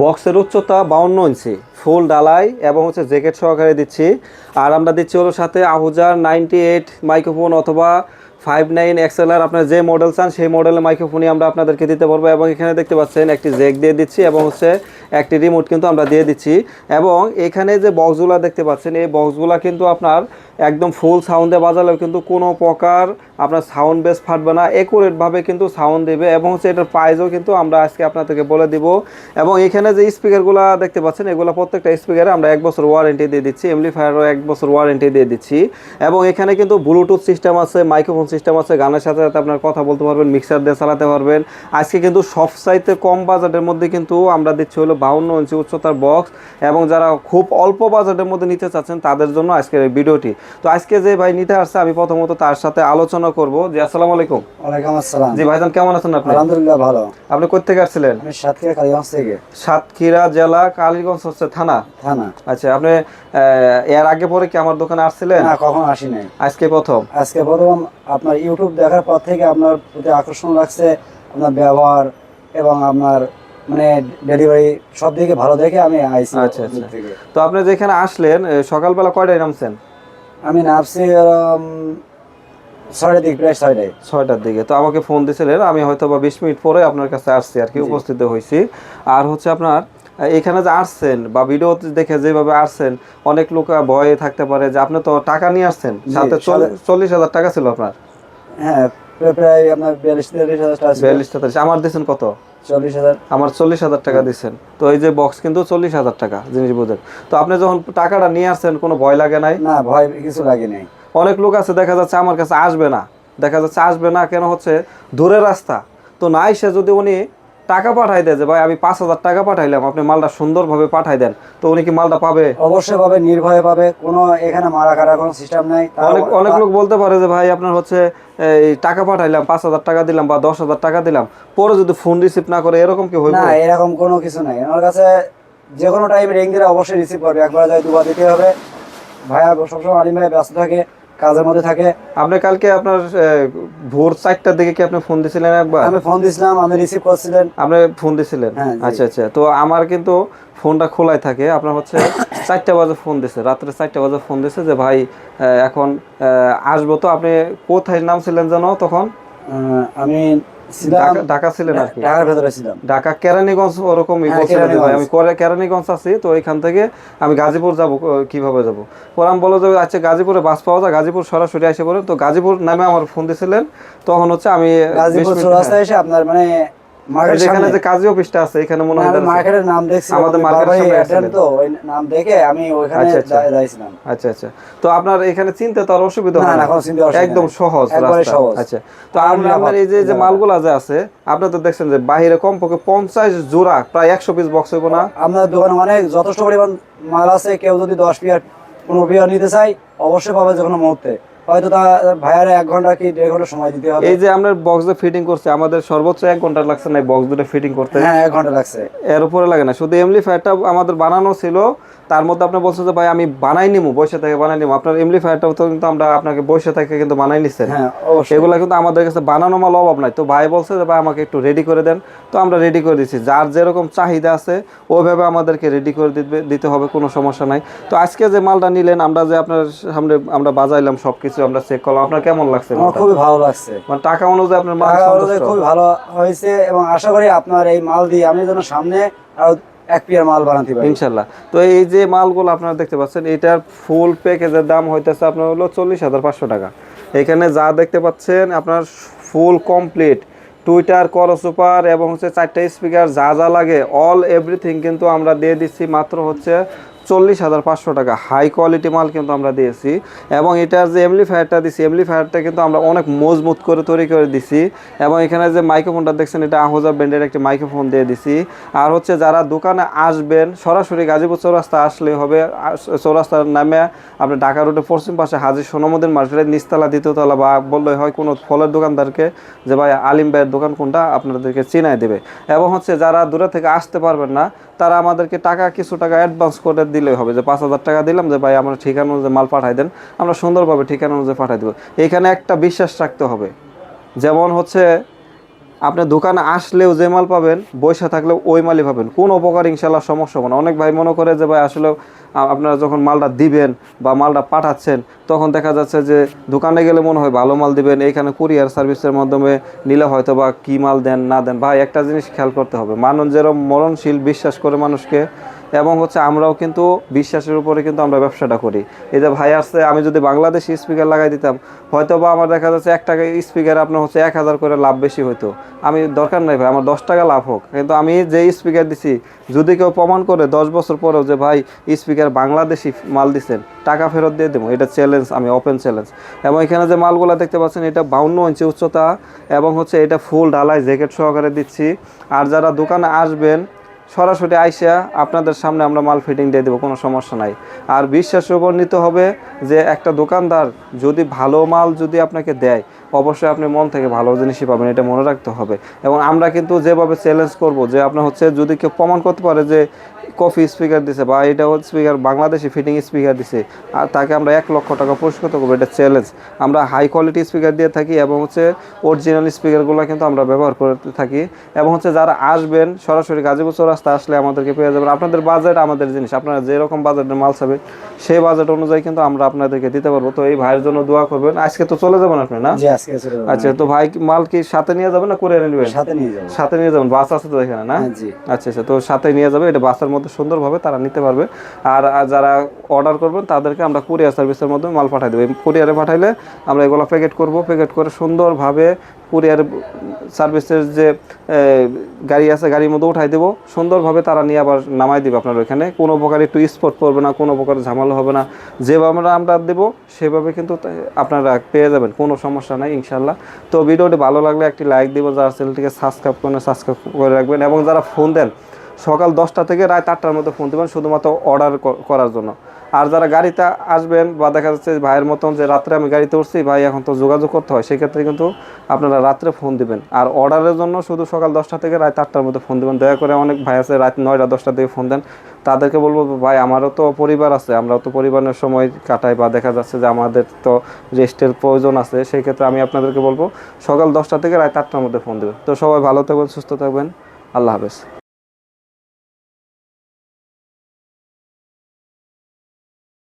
বক্সের উচ্চতা বাউন্ন ইঞ্চি, ফুল ডালাই এবং হচ্ছে জ্যাকেট সহকারে দিচ্ছি। আর আমরা দিচ্ছি ওর সাথে আহুজার নাইনটি এইট মাইক্রোফোন অথবা ফাইভ নাইন এক্সএলআর আপনার যে মডেল চান, সেই মডেলের মাইক্রোফোনই আমরা আপনাদেরকে দিতে পারব এবং এখানে দেখতে পাচ্ছেন একটি জেক দিয়ে দিচ্ছি এবং হচ্ছে একটি রিমোট কিন্তু আমরা দিয়ে দিচ্ছি। এবং এখানে যে বক্সগুলো দেখতে পাচ্ছেন, এই বক্সগুলো কিন্তু আপনার একদম ফুল সাউন্ডে বাজালেও কিন্তু কোনো প্রকার আপনার সাউন্ড বেস ফাটবে না একুরেটভাবে কিন্তু সাউন্ড দেবে এবং হচ্ছে এটার প্রাইসও কিন্তু আমরা আজকে আপনাদেরকে বলে দিব। এবং এখানে যে স্পিকারগুলো দেখতে পাচ্ছেন, এগুলো প্রত্যেকটা স্পিকারে আমরা এক বছর ওয়ারেন্টি দিয়ে দিচ্ছি এমপ্লিফায়ারও এক বছর ওয়ারেন্টি দিয়ে দিচ্ছি। এবং এখানে কিন্তু ব্লুটুথ সিস্টেম আছে মাইক্রোফোন সিস্টেম আছে গানের সাথে সাথে আপনার কথা বলতে পারবেন মিক্সার দিয়ে চালাতে পারবেন। আজকে কিন্তু সব চাইতে কম বাজেটের মধ্যে কিন্তু আমরা দিচ্ছি হলো বাউন্ন ইঞ্চি উচ্চতার বক্স এবং যারা খুব অল্প বাজেটের মধ্যে নিতে চাচ্ছেন তাদের জন্য আজকের এই ভিডিওটি। তো আজকে যে ভাই নিতে আসছে আমি প্রথমত তার সাথে আলোচনা করব। যে আসসালামু আলাইকুম। ওয়ালাইকুম আসসালাম। জি ভাইজান কেমন আছেন আপনি? আলহামদুলিল্লাহ ভালো। আপনি কোথা থেকে আসছিলেন? আমি সাতক্ষীরা কালীগঞ্জ থেকে। সাতক্ষীরা জেলা কালীগঞ্জ হচ্ছে থানা? থানা। আচ্ছা আপনি এর আগে পরে কি আমার দোকানে আসছিলেন? না কখন আসি নাই আজকে প্রথম? আজকে প্রথম আপনার ইউটিউব দেখার পর থেকে আপনার প্রতি আকর্ষণ লাগছে আপনার ব্যবহার এবং আপনার মানে ডেলিভারি সব দিকে ভালো দেখে আমি আইসি আচ্ছা, আচ্ছা। তো আপনি যেখানে আসলেন সকালবেলা কয়টায় নামছেন? আমি নামছি ছয়টার দিক প্রায় ছয়টায়। ছয়টার দিকে। তো আমাকে ফোন দিয়েছিলেন আমি হয়তো বা বিশ মিনিট পরে আপনার কাছে আসছি আর কি উপস্থিত হয়েছি আর হচ্ছে আপনার এখানে যে আসছেন বা ভিডিও দেখে যেভাবে আসছেন অনেক লোক ভয়ে থাকতে পারে যে আপনি তো টাকা নিয়ে আসছেন সাথে- চল্লিশ হাজার টাকা ছিল আপনার। হ্যাঁ প্রায়- আপনার বিয়াল্লিশ তেতাল্লিশ হাজার টাকা বিয়াল্লিশ তেতাল্লিশ। আমার দিয়েছেন কত? চল্লিশ হাজার। আমার চল্লিশ হাজার টাকা দিচ্ছেন তো এই যে বক্স কিন্তু চল্লিশ হাজার টাকা জিনিস বুঝেন তো আপনি যখন টাকাটা নিয়ে আসছেন কোনো ভয় লাগে নাই? না ভয় কিছু লাগে নাই। অনেক লোক আছে দেখা যাচ্ছে আমার কাছে আসবে না। দেখা যাচ্ছে আসবে না কেন হচ্ছে দূরের রাস্তা। তো না এসে যদি উনি টাকা পাঠাই দেয় যে ভাই আমি পাঁচ হাজার টাকা পাঠাইলাম আপনি মালটা সুন্দরভাবে পাঠাই দেন। তো উনি কি মালটা পাবে? অবশ্যই পাবে নির্ভয়ে পাবে কোনো এখানে মারা কাটার কোনো সিস্টেম নাই। অনেক অনেক লোক বলতে পারে যে ভাই আপনার হচ্ছে এই টাকা পাঠাইলাম পাঁচ হাজার টাকা দিলাম বা দশ হাজার টাকা দিলাম পরে যদি ফোন রিসিভ না করে এরকম কি হইব? না এরকম কোনো কিছু নাই। আমার কাছে যে কোনো টাইমে রিং দিলে অবশ্যই রিসিভ করবে। একবার যায় দুবার দিতে হবে। ভাইয়া সবসময় আলিম ভাই ব্যস্ত থাকে। কাজের মধ্যে থাকে। আপনি কালকে আপনার ভোর চারটার দিকে কি আপনি ফোন দিছিলেন একবার? আমি ফোন দিছিলাম আমি রিসিভ করছিলেন। আপনি ফোন দিছিলেন? হ্যাঁ, আচ্ছা আচ্ছা। তো আমার কিন্তু ফোনটা খোলাই থাকে। আপনার হচ্ছে চারটা বাজে ফোন দিছে রাত্রে চারটা বাজে ফোন দিছে যে ভাই এখন আসব। তো আপনি কোথায় নামছিলেন জানো তখন? আমি ঢাকা- ঢাকা ছিলেন আর কি? ঢাকার ভেতরে ছিলাম। ঢাকা কেরানীগঞ্জ ওরকমই হ্যাঁ। আমি কেরানীগঞ্জ আছি তো এখান থেকে আমি গাজীপুর যাব কীভাবে যাব? পরে আমি বলো যে আচ্ছা গাজীপুরে বাস পাওয়া যায়? গাজীপুর সরাসরি আসে পড়ে তো গাজীপুর নামে আমার ফোন দিয়েছিলেন তখন হচ্ছে আমি গাজীপুর 20 মিনিট- চৌরাস্তায় এসে আপনার মানে যেখানে যে কাজী অফিসটা আছে এখানে মনে হয় মার্কেটের নাম দেখছি আমাদের মার্কেটের সামনে তো ওই নাম দেখে আমি ওইখানে আচ্ছা, আচ্ছা। যা- যাইছিলাম আচ্ছা আচ্ছা। তো আপনার এখানে চিনতে তো আর অসুবিধা হয় না, না? কোনো চিনতে অসুবিধা একদম সহজ রাস্তা। সহজ। আচ্ছা। তো আর আপনার এই যে যে মালগুলা যে আছে আপনি তো দেখছেন যে বাইরে কমপক্ষে পঞ্চাশ জোড়া প্রায় একশো পিস বক্স হইব না? আপনার দোকানে অনেক যথেষ্ট পরিমাণ মাল আছে কেউ যদি দশ পিয়ার পনেরো পিয়ার নিতে চাই অবশ্যই পাবে যে কোনো মুহূর্তে। হয়তো ভাইয়ারে এক ঘণ্টা কি দেড় ঘণ্টা সময় দিতে হবে? এই যে আমরা বক্স দিয়ে ফিটিং করছি আমাদের সর্বোচ্চ এক ঘণ্টা লাগছে না বক্স দুটো ফিটিং করতে? হ্যাঁ এক ঘণ্টা লাগছে। এর উপরে লাগে না শুধু এমলি ফ্যাটটা আমাদের বানানো ছিল তার মধ্যে আপনি বলছেন যে ভাই আমি বানাই নিমু বসে থেকে বানাই নিমু। আপনার এমলি ফায়ারটাও তো কিন্তু আমরা আপনাকে বসে থেকে কিন্তু বানাই নিচ্ছেন হ্যাঁ এগুলো কিন্তু আমাদের কাছে বানানো মাল অভাব নাই। তো ভাই বলছে যে ভাই আমাকে একটু রেডি করে দেন। তো আমরা রেডি করে দিচ্ছি যার যেরকম চাহিদা আছে ওইভাবে আমাদেরকে রেডি করে দিবে দিতে হবে কোনো সমস্যা নাই। তো আজকে যে মালটা নিলেন আমরা যে আপনার সামনে আমরা বাজাইলাম সব কিছু আমরা চেক করলাম। আপনার কেমন লাগছে? খুবই ভালো লাগছে। মানে টাকা অনুযায়ী আপনার মাল খুবই ভালো হয়েছে এবং আশা করি আপনার এই মাল দিয়ে আমি যেন সামনে আরও এক পিয়ার মাল বানাতে পারি। ইনশাল্লাহ। তো এই যে মালগুলো আপনারা দেখতে পাচ্ছেন, এটার ফুল প্যাকেজের দাম হইতেছে আপনার হলো চল্লিশ হাজার পাঁচশো টাকা। এখানে যা দেখতে পাচ্ছেন, আপনার ফুল কমপ্লিট টুইটার করসুপার এবং হচ্ছে চারটা স্পিকার যা যা লাগে অল এভরিথিং কিন্তু আমরা দিয়ে দিচ্ছি। মাত্র হচ্ছে চল্লিশ হাজার পাঁচশো টাকা। হাই কোয়ালিটি মাল কিন্তু আমরা দিয়েছি। এবং এটার যে এমলিফায়ারটা দিছি এমলিফায়ারটা কিন্তু আমরা অনেক মজবুত করে তৈরি করে দিছি। এবং এখানে যে মাইক্রোফোনটা দেখছেন, এটা আহোজা ব্র্যান্ডের একটি মাইক্রোফোন দিয়ে দিছি। আর হচ্ছে যারা দোকানে আসবেন, সরাসরি গাজীপুর চৌরাস্তা আসলে হবে। চৌরাস্তার নামে আপনি ঢাকা রোডের পশ্চিম পাশে হাজির সোনমদিন মার্কেটের নিচতলা দ্বিতীয়তলা বা বললে হয় কোনো ফলের দোকানদারকে যে ভাই আলিম ভাইয়ের দোকান কোনটা আপনাদেরকে চিনাই দেবে। এবং হচ্ছে যারা দূরে থেকে আসতে পারবেন না, তারা আমাদেরকে টাকা, কিছু টাকা অ্যাডভান্স করে দিলেই হবে যে পাঁচ হাজার টাকা দিলাম যে, ভাই, আমার ঠিকানা অনুযায়ী মাল পাঠাই দেন, আমরা সুন্দরভাবে ঠিকানা অনুযায়ী পাঠাই দেবো। এখানে একটা বিশ্বাস রাখতে হবে। যেমন হচ্ছে, আপনি দোকানে আসলেও যে মাল পাবেন বৈশা থাকলেও ওই মালই পাবেন। কোন উপকার ইনশাল্লাহ সমস্যা হবে না। অনেক ভাই মনে করে যে, ভাই আসলে আপনারা যখন মালটা দিবেন বা মালটা পাঠাচ্ছেন, তখন দেখা যাচ্ছে যে, দোকানে গেলে মনে হয় ভালো মাল দিবেন, এইখানে কুরিয়ার সার্ভিসের মাধ্যমে নিলে হয়তো বা কী মাল দেন, না দেন। ভাই, একটা জিনিস খেয়াল করতে হবে। মানুষ যেরকম মরণশীল বিশ্বাস করে মানুষকে এবং হচ্ছে আমরাও কিন্তু বিশ্বাসের উপরে কিন্তু আমরা ব্যবসাটা করি। এই যে ভাই আসছে, আমি যদি বাংলাদেশি স্পিকার লাগাই দিতাম হয়তো বা আমার দেখা যাচ্ছে এক টাকা স্পিকার আপনার হচ্ছে এক হাজার করে লাভ বেশি হতো আমি, দরকার নাই ভাই, আমার দশ টাকা লাভ হোক। কিন্তু আমি যে স্পিকার দিছি, যদি কেউ প্রমাণ করে দশ বছর পরেও যে ভাই স্পিকার বাংলাদেশি মাল দিচ্ছেন টাকা ফেরত দিয়ে দেবো, এটা চ্যালেঞ্জ আমি ওপেন চ্যালেঞ্জ এবং এখানে যে মালগুলো দেখতে পাচ্ছেন, এটা বাউন্ন ইঞ্চি উচ্চতা, এবং হচ্ছে এটা ফুল ঢালাই জ্যাকেট সহকারে দিচ্ছি। আর যারা দোকানে আসবেন সরাসরি আইসা আপনাদের সামনে আমরা মাল ফিটিং দিয়ে দেবো, কোনো সমস্যা নাই। আর বিশ্বাস উপর নিতে হবে যে একটা দোকানদার যদি ভালো মাল যদি আপনাকে দেয় অবশ্যই আপনি মন থেকে ভালো জিনিসই পাবেন, এটা মনে রাখতে হবে। এবং আমরা কিন্তু যেভাবে চ্যালেঞ্জ করব, যে আপনার হচ্ছে যদি কেউ প্রমাণ করতে পারে যে কফি স্পিকার দিছে বা এটা হচ্ছে স্পিকার বাংলাদেশি ফিটিং স্পিকার দিছে, আর তাকে আমরা এক লক্ষ টাকা পুরস্কৃত করব, এটা চ্যালেঞ্জ আমরা হাই কোয়ালিটি স্পিকার দিয়ে থাকি এবং হচ্ছে অরিজিনাল স্পিকারগুলো কিন্তু আমরা ব্যবহার করে থাকি। এবং হচ্ছে যারা আসবেন, সরাসরি গাজীপুর চৌরাস্তা আসলে আমাদেরকে পেয়ে যাবেন। আপনাদের বাজেট আমাদের জিনিস, আপনারা যেরকম বাজেটের মাল চাবে সেই বাজেট অনুযায়ী কিন্তু আমরা আপনাদেরকে দিতে পারব। তো এই ভাইয়ের জন্য দোয়া করবেন। আজকে তো চলে যাবেন আপনি, না। আচ্ছা তো ভাই মাল কি সাথে নিয়ে যাবেন না করে নেবেন সাথে নিয়ে যাবেন সাথে নিয়ে যাবেন বাস আছে তো এখানে না? হ্যাঁ, জি। আচ্ছা আচ্ছা তো সাথে নিয়ে যাবে এটা বাসের মধ্যে সুন্দরভাবে তারা নিতে পারবে। আর আর যারা অর্ডার করবেন তাদেরকে আমরা কুরিয়ার সার্ভিসের মাধ্যমে মাল পাঠাই দেবো। কুরিয়ারে পাঠাইলে আমরা এগুলো প্যাকেট করব প্যাকেট করে সুন্দরভাবে কুরিয়ার সার্ভিসের যে গাড়ি আছে, গাড়ির মধ্যে উঠাই দেবো। সুন্দরভাবে তারা নিয়ে আবার নামাই দিবে আপনার ওখানে কোনো প্রকার একটু স্পট পড়বে না, কোনো প্রকার ঝামেলা হবে না। যেভাবে আমরা দেবো, সেভাবে কিন্তু আপনারা পেয়ে যাবেন। কোনো সমস্যা নাই ইনশাল্লাহ তো ভিডিওটি ভালো লাগলে একটি লাইক দিব, যারা চ্যানেলটিকে সাবস্ক্রাইব করেন সাবস্ক্রাইব করে রাখবেন। এবং যারা ফোন দেন, সকাল দশটা থেকে রাত আটটার মধ্যে ফোন দেবেন, শুধুমাত্র অর্ডার করার জন্য। আর যারা গাড়িতে আসবেন বা দেখা যাচ্ছে ভাইয়ের মতন যে রাত্রে আমি গাড়িতে উঠছি, ভাই এখন তো যোগাযোগ করতে হয়, সেক্ষেত্রে কিন্তু আপনারা রাত্রে ফোন দিবেন। আর অর্ডারের জন্য শুধু সকাল দশটা থেকে রাত আটটার মধ্যে ফোন দেবেন। দয়া করে অনেক ভাই আছে রাত নয়টা, দশটা থেকে ফোন দেন। তাদেরকে বলব, ভাই, আমারও তো পরিবার আছে, আমরাও তো পরিবারের সময় কাটাই বা দেখা যাচ্ছে যে আমাদের তো রেস্টের প্রয়োজন আছে সেই ক্ষেত্রে আমি আপনাদেরকে বলব, সকাল দশটা থেকে রাত আটটার মধ্যে ফোন দেবেন। তো সবাই ভালো থাকবেন, সুস্থ থাকবেন। আল্লাহ হাফেজ।